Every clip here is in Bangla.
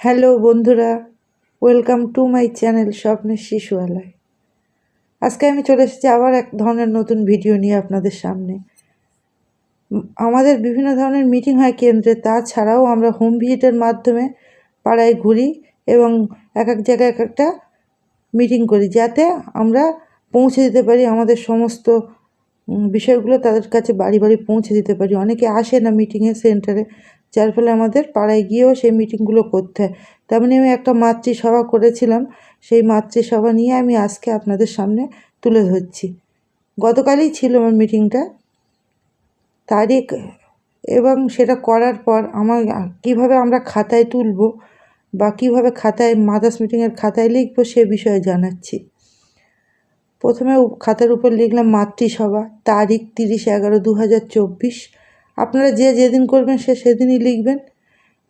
হ্যালো বন্ধুরা, ওয়েলকাম টু মাই চ্যানেল স্বপ্নের শিশুয়ালয় আজকে আমি চলে এসেছি আবার এক ধরনের নতুন ভিডিও নিয়ে আপনাদের সামনে। আমাদের বিভিন্ন ধরনের মিটিং হয় কেন্দ্রে, তাছাড়াও আমরা হোম ভিজিটের মাধ্যমে পাড়ায় ঘুরি এবং এক এক জায়গায় এক একটা মিটিং করি, যাতে আমরা পৌঁছে দিতে পারি আমাদের সমস্ত বিষয়গুলো তাদের কাছে বাড়ি বাড়ি পৌঁছে দিতে পারি। অনেকে আসে না মিটিংয়ে সেন্টারে যার ফলে আমাদের পাড়ায় গিয়েও সেই মিটিংগুলো করতে হয়। তেমনি আমি একটা মাতৃসভা করেছিলাম। সেই মাতৃসভা নিয়ে আমি আজকে আপনাদের সামনে তুলে ধরছি। গতকালই ছিল আমার মিটিংটা তারিখ এবং সেটা করার পর আমার কীভাবে আমরা খাতায় তুলব বা কীভাবে খাতায় মাদার্স মিটিংয়ের খাতায় লিখব সে বিষয়ে জানাচ্ছি। প্রথমে খাতার উপর লিখলাম মাতৃসভা, তারিখ তিরিশ এগারো দু হাজার চব্বিশ। আপনারা যে যেদিন করবেন, সে সেদিনই লিখবেন।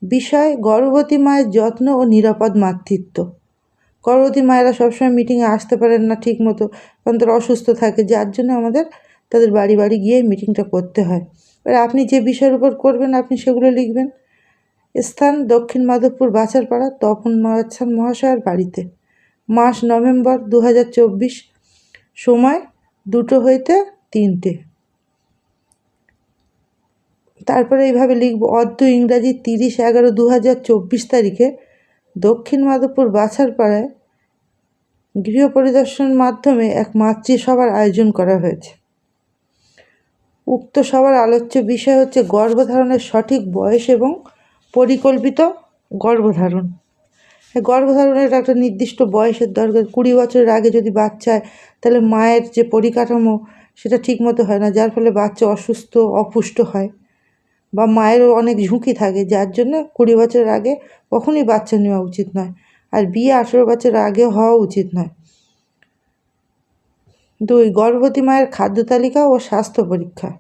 বিষয়, গর্ভবতী মায়ের যত্ন ও নিরাপদ মাতৃত্ব। গর্ভবতী মায়েরা সবসময় মিটিংয়ে আসতে পারেন না ঠিক মতো কারণ তারা অসুস্থ থাকে, যার জন্য আমাদের তাদের বাড়ি বাড়ি গিয়ে মিটিংটা করতে হয়। এবার আপনি যে বিষয়ের উপর করবেন, আপনি সেগুলো লিখবেন। স্থান, দক্ষিণ মাধবপুর বাছারপাড়া, তপন মারাচ্ছান মহাশয়ের বাড়িতে। মাস নভেম্বর দু হাজার চব্বিশ। সময়, দুটো হইতে তিনটে। তারপরে এইভাবে লিখব, অর্ধ ইংরাজি তিরিশ এগারো দু হাজার চব্বিশ তারিখে দক্ষিণ মাধবপুর বাছারপাড়ায় গৃহ পরিদর্শন মাধ্যমে এক মাতৃসভার আয়োজন করা হয়েছে। উক্ত সভার আলোচ্য বিষয় হচ্ছে গর্ভধারণের সঠিক বয়স এবং পরিকল্পিত গর্ভধারণ। গর্ভধারণের একটা নির্দিষ্ট বয়সের দরকার। কুড়ি বছরের আগে যদি বাচ্চা হয়, তাহলে মায়ের যে পরিকাঠামো, সেটা ঠিকমতো হয় না, যার ফলে বাচ্চা অসুস্থ, অপুষ্ট হয়। বা মায়েরও অনেক ঝুঁকি থাকে, যার জন্য কুড়ি বছরের আগে কখনই বাচ্চা নেওয়া উচিত নয়। আর বিয়ে আঠেরো বছর আগে হওয়া উচিত নয়। দুই, গর্ভবতী মায়ের খাদ্য তালিকা ও স্বাস্থ্য পরীক্ষা।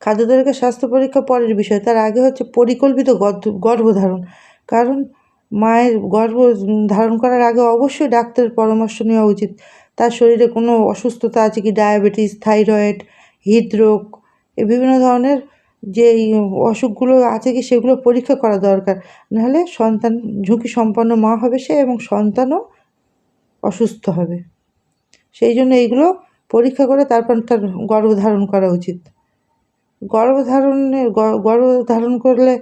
খাদ্য তালিকা, স্বাস্থ্য পরীক্ষা পরের বিষয়। তার আগে হচ্ছে পরিকল্পিত গর্ভ- গর্ভধারণ। কারণ মায়ের গর্ভ ধারণ করার আগে অবশ্যই ডাক্তারের পরামর্শ নেওয়া উচিত। তার শরীরে কোনো অসুস্থতা আছে কি? ডায়াবেটিস, থাইরয়েড, হৃদরোগ বিভিন্ন ধরনের যে অসুখগুলো আছে কি সেগুলো পরীক্ষা করা দরকার। নাহলে সন্তান ঝুঁকি সম্পন্ন মা হবে সে এবং সন্তানও অসুস্থ হবে। সেই জন্য এইগুলো পরীক্ষা করে তারপর তার গর্ভধারণ করা উচিত। গর্ভধারণে গ- গর্ভধারণ করলে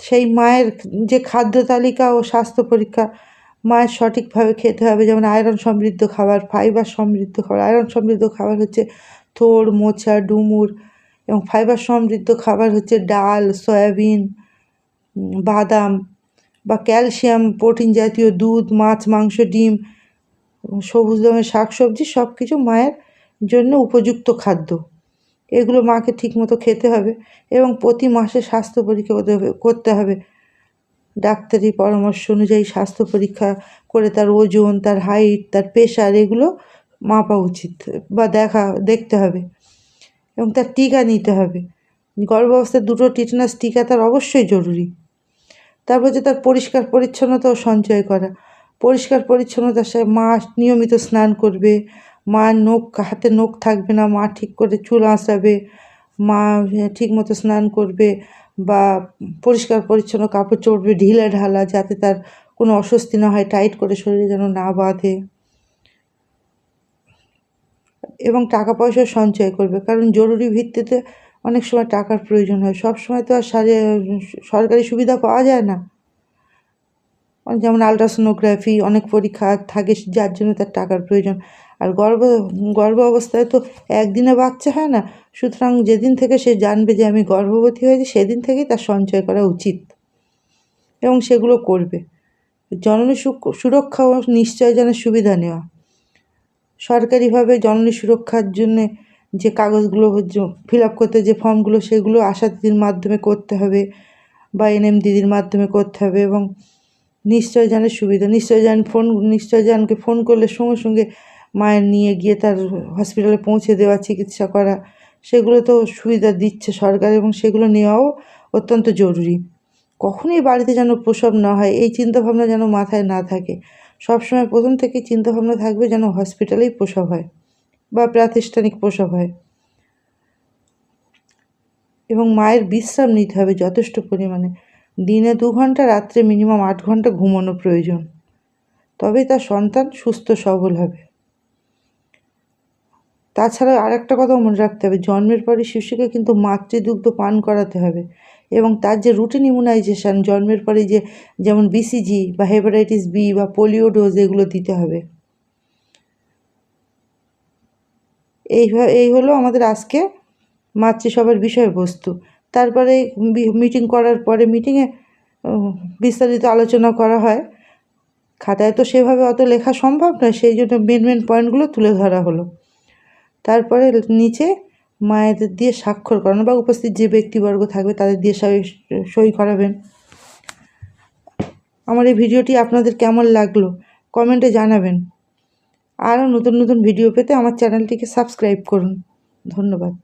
সেই মায়ের যে খাদ্য তালিকা ও স্বাস্থ্য পরীক্ষা মায়ের সঠিকভাবে খেতে হবে। যেমন আয়রন সমৃদ্ধ খাবার, ফাইবার সমৃদ্ধ খাবার, আয়রন সমৃদ্ধ খাবার হচ্ছে থোড়, মোচা, ডুমুর এবং ফাইবার সমৃদ্ধ খাবার হচ্ছে ডাল, সয়াবিন বাদাম বা ক্যালসিয়াম প্রোটিন জাতীয় দুধ, মাছ, মাংস, ডিম, সবুজ রঙের শাকসবজি সব কিছু মায়ের জন্য উপযুক্ত খাদ্য। এগুলো মাকে ঠিকমতো খেতে হবে এবং প্রতি মাসে স্বাস্থ্য পরীক্ষা করতে হবে করতে হবে। ডাক্তারি পরামর্শ অনুযায়ী স্বাস্থ্য পরীক্ষা করে তার ওজন, তার হাইট তার প্রেশার এগুলো মাপা উচিত বা দেখা, দেখতে হবে। এবং তার টিকা নিতে হবে। গর্ভাবস্থায় দুটো টিটনাস টিকা তার অবশ্যই জরুরি। তারপর যে তার পরিষ্কার পরিচ্ছন্নতাও সঞ্চয় করা। পরিষ্কার পরিচ্ছন্নতার সাথে মা নিয়মিত স্নান করবে। মা নখ, হাতে নখ থাকবে না, মা ঠিক করে চুল আঁচড়াবে। মা ঠিক মতো স্নান করবে বা পরিষ্কার পরিচ্ছন্ন কাপড় চোপড়, ঢিলা ঢালা যাতে তার কোনো অস্বস্তি না হয়, টাইট করে শরীরে যেন না বাঁধে। এবং টাকা পয়সা সঞ্চয় করবে। কারণ জরুরি ভিত্তিতে অনেক সময় টাকার প্রয়োজন হয়। সব সময় তো আর সারে সরকারি সুবিধা পাওয়া যায় না। যেমন আলট্রাসোনোগ্রাফি অনেক পরীক্ষা থাকে, যার জন্য তার টাকার প্রয়োজন। আর গর্ভ গর্ভ অবস্থায় তো একদিনে বাচ্চা হয় না। সুতরাং যেদিন থেকে সে জানবে যে আমি গর্ভবতী হয়েছি, সেদিন থেকেই তার সঞ্চয় করা উচিত। এবং সেগুলো করবে। জননী সুরক্ষা ও নিশ্চয় যেন সুবিধা নেওয়া। সরকারিভাবে জননী সুরক্ষার জন্যে যে কাগজগুলো ফিল আপ করতে যে ফর্মগুলো, সেগুলো আশা দিদির মাধ্যমে করতে হবে বা এনএম দিদির মাধ্যমে করতে হবে এবং নিশ্চয়জনের সুবিধা, নিশ্চয় জান ফোন নিশ্চয়জনকে ফোন করলে সঙ্গে সঙ্গে মায়ের নিয়ে গিয়ে তার হসপিটালে পৌঁছে দেওয়া, চিকিৎসা করা, সেগুলো তো সুবিধা দিচ্ছে সরকার এবং সেগুলো নেওয়াও অত্যন্ত জরুরি। কখনোই বাড়িতে যেন প্রসব না হয়, এই চিন্তাভাবনা যেন মাথায় না থাকে। সবসময় প্রথম থেকেই চিন্তাভাবনা থাকবে যেন হসপিটালেই প্রসব হয় বা প্রাতিষ্ঠানিক প্রসব হয়। এবং মায়ের বিশ্রাম নিতে হবে যথেষ্ট পরিমাণে। দিনে দু ঘণ্টা, রাত্রে মিনিমাম আট ঘণ্টা ঘুমানো প্রয়োজন। তবেই তার সন্তান সুস্থ, সবল হবে। তাছাড়া আর একটা কথা মনে রাখতে হবে, জন্মের পরে শিশুকে কিন্তু মাতৃদুগ্ধ পান করাতে হবে। এবং তার যে রুটিন ইমিউনাইজেশান জন্মের পরে যে যেমন বিসিজি বা হেপাটাইটিস বি বা পোলিও ডোজ এগুলো দিতে হবে। এই এই হলো আমাদের আজকে মাতৃসভার বিষয়বস্তু। তারপরে মিটিং করার পরে মিটিংয়ে বিস্তারিত আলোচনা করা হয়। খাতায় তো সেভাবে অত লেখা সম্ভব নয়, সেই জন্য মেন মেন পয়েন্টগুলো তুলে ধরা হলো। তারপরে নিচে মায়েদের দিয়ে স্বাক্ষর করানো বা উপস্থিত যে ব্যক্তিবর্গ থাকবে তাদের দিয়ে সই করাবেন। আমার এই ভিডিওটি আপনাদের কেমন লাগল কমেন্টে জানাবেন। আরও নতুন নতুন ভিডিও পেতে আমার চ্যানেলটিকে সাবস্ক্রাইব করুন। ধন্যবাদ।